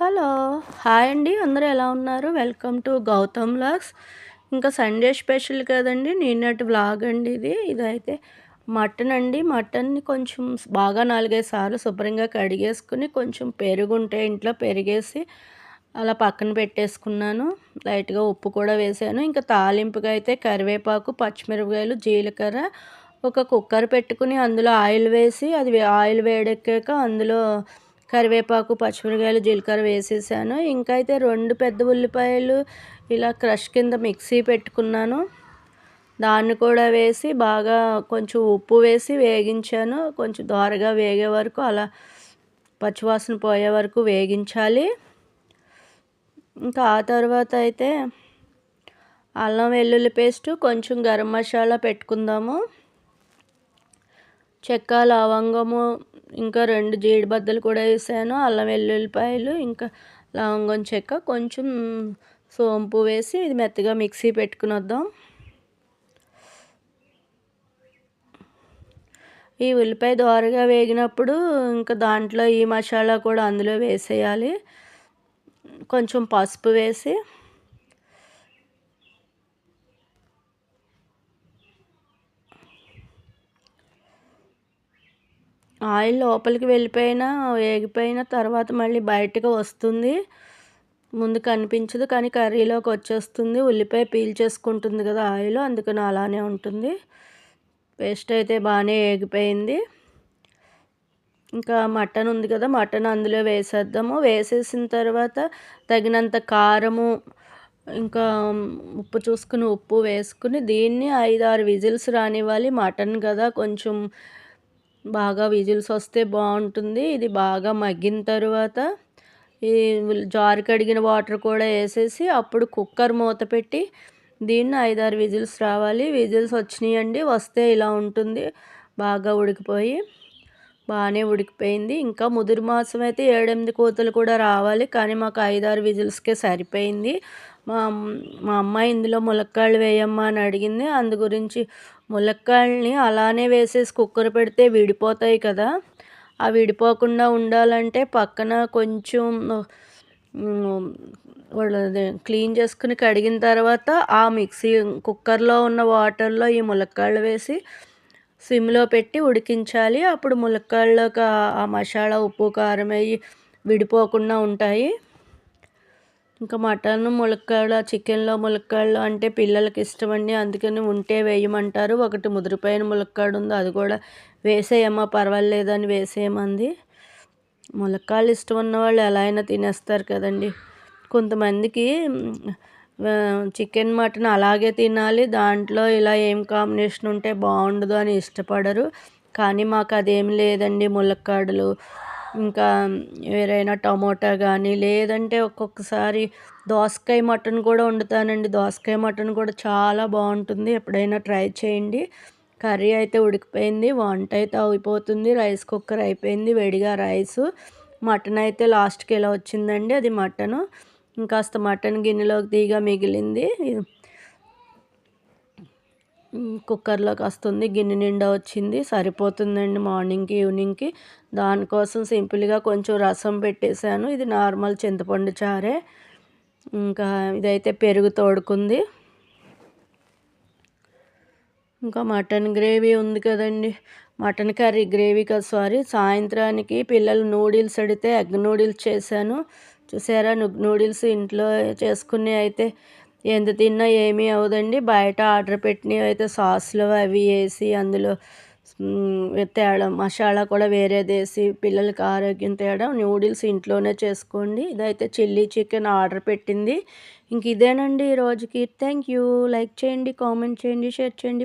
Hello. Hi అండి. అందరూ ఎలా ఉన్నారు? Welcome to Gautam vlogs. ఇంకా సండే స్పెషల్ కదండి. నిన్నటి వ్లాగ్ అండి ఇది. ఇదైతే మటన్ అండి. మటన్ని కొంచెం బాగా నాలుగైదు సార్లు శుభ్రంగా కడిగేసుకుని కొంచెం పెరుగు ఉంటే ఇంట్లో పెరిగేసి అలా పక్కన పెట్టేసుకున్నాను. లైట్గా ఉప్పు కూడా వేసాను. ఇంకా తాలింపుగా అయితే కరివేపాకు పచ్చిమిరపకాయలు జీలకర్ర ఒక కుక్కర్ పెట్టుకుని అందులో ఆయిల్ వేసి అది ఆయిల్ వేడెక్కాక అందులో కరివేపాకు పచ్చిమిరకాయలు జీలకర్ర వేసేసాను. ఇంకా అయితే రెండు పెద్ద ఉల్లిపాయలు ఇలా క్రష్ కింద మిక్సీ పెట్టుకున్నాను. దాన్ని కూడా వేసి బాగా కొంచెం ఉప్పు వేసి వేగించాను. కొంచెం దోరగా వేగే వరకు అలా పచ్చివాసన పోయే వరకు వేగించాలి. ఇంకా ఆ తర్వాత అయితే అల్లం వెల్లుల్లి పేస్టు కొంచెం గరం మసాలా పెట్టుకుందాము. చెక్క లవంగము ఇంకా రెండు జీడిబద్దలు కూడా వేసాను. అల్లం వెల్లుల్లిపాయలు ఇంకా లవంగం చెక్క కొంచెం సోంపు వేసి ఇది మెత్తగా మిక్సీ పెట్టుకుని వద్దాం. ఈ ఉల్లిపాయ దోరగా వేగినప్పుడు ఇంకా దాంట్లో ఈ మసాలా కూడా అందులో వేసేయాలి. కొంచెం పసుపు వేసి ఆయిల్ లోపలికి వెళ్ళిపోయినా వేగిపోయిన తర్వాత మళ్ళీ బయటకు వస్తుంది. ముందు కనిపించదు కానీ కర్రీలోకి వచ్చేస్తుంది. ఉల్లిపాయ పీల్ చేసుకుంటుంది కదా ఆయిల్ అందుకని అలానే ఉంటుంది. పేస్ట్ అయితే బాగానే వేగిపోయింది. ఇంకా మటన్ ఉంది కదా మటన్ అందులో వేసేద్దాము. వేసేసిన తర్వాత తగినంత కారము ఇంకా ఉప్పు చూసుకుని ఉప్పు వేసుకుని దీన్ని ఐదు ఆరు విజిల్స్ రానివ్వాలి. మటన్ కదా కొంచెం బాగా విజిల్స్ వస్తే బాగుంటుంది. ఇది బాగా మగ్గిన తర్వాత ఈ జారు కడిగిన వాటర్ కూడా వేసేసి అప్పుడు కుక్కర్ మూత పెట్టి దీన్ని ఐదారు విజిల్స్ రావాలి. విజిల్స్ వచ్చినాయండి. వస్తే ఇలా ఉంటుంది. బాగా ఉడికిపోయి బాగానే ఉడికిపోయింది. ఇంకా ముదురు మాసం అయితే ఏడెనిమిది కోతలు కూడా రావాలి. కానీ మాకు ఐదారు విజిల్స్కే సరిపోయింది. మా మా అమ్మాయి ఇందులో ములక్కాళ్ళు వేయమ్మా అని అడిగింది. అందు గురించి ములక్కాయలని అలానే వేసేసి కుక్కర్ పెడితే విడిపోతాయి కదా. ఆ విడిపోకుండా ఉండాలంటే పక్కన కొంచెం క్లీన్ చేసుకుని కడిగిన తర్వాత ఆ మిక్సీ కుక్కర్లో ఉన్న వాటర్లో ఈ ములక్కాళ్ళు వేసి సిమ్లో పెట్టి ఉడికించాలి. అప్పుడు ములక్కాళ్ళకి ఆ మసాలా ఉప్పు కారం అయ్యి విడిపోకుండా ఉంటాయి. ఇంకా మటన్ ములక్కాడ చికెన్లో ములక్కాడలు అంటే పిల్లలకి ఇష్టమండి. అందుకని ఉంటే వేయమంటారు. ఒకటి ముదిరిపోయిన ములక్కాడు ఉంది అది కూడా వేసేయమ్మా పర్వాలేదని వేసేయమంది. ములక్కాళ్ళు ఇష్టం ఉన్న వాళ్ళు ఎలా అయినా తినేస్తారు కదండి. కొంతమందికి చికెన్ మటన్ అలాగే తినాలి. దాంట్లో ఇలా ఏం కాంబినేషన్ ఉంటే బాగుండదు అని ఇష్టపడరు. కానీ మాకు అదేం లేదండి ములక్కాడలు. ఇంకా వేరైనా టమోటా కానీ లేదంటే ఒక్కొక్కసారి దోసకాయ మటన్ కూడా వండుతానండి. దోసకాయ మటన్ కూడా చాలా బాగుంటుంది. ఎప్పుడైనా ట్రై చేయండి. కర్రీ అయితే ఉడికిపోయింది. వంట అయితే అయిపోతుంది. రైస్ కుక్కర్ అయిపోయింది. వేడిగా రైస్. మటన్ అయితే లాస్ట్కి ఎలా వచ్చిందండి? అది మటను. ఇంకాస్త మటన్ గిన్నెలోకి తీగ మిగిలింది. కుక్కర్లోకి వస్తుంది గిన్నె నిండా వచ్చింది సరిపోతుందండి మార్నింగ్కి ఈవినింగ్కి. దానికోసం సింపుల్గా కొంచెం రసం పెట్టేశాను. ఇది నార్మల్ చింతపండు చారే. ఇంకా ఇదైతే పెరుగు తోడుకుంది. ఇంకా మటన్ గ్రేవీ ఉంది కదండి. మటన్ కర్రీ గ్రేవీ కదా సారీ. సాయంత్రానికి పిల్లలు నూడిల్స్ అడిగితే ఎగ్ నూడిల్స్ చేశాను. చూసారా నూడిల్స్ ఇంట్లో చేసుకునే అయితే ఎంత తిన్నా ఏమీ అవదండి బయట ఆర్డర్ పెట్టినవి అయితే సాస్లు అవి వేసి అందులో తేడం మసాలా కూడా వేరేది వేసి పిల్లలకి ఆరోగ్యం తేడం నూడిల్స్ ఇంట్లోనే చేసుకోండి. ఇదైతే చిల్లీ చికెన్ ఆర్డర్ పెట్టింది. ఇంక ఇదేనండి ఈ రోజుకి. Thank you. లైక్ చేయండి కామెంట్ చేయండి షేర్ చేయండి.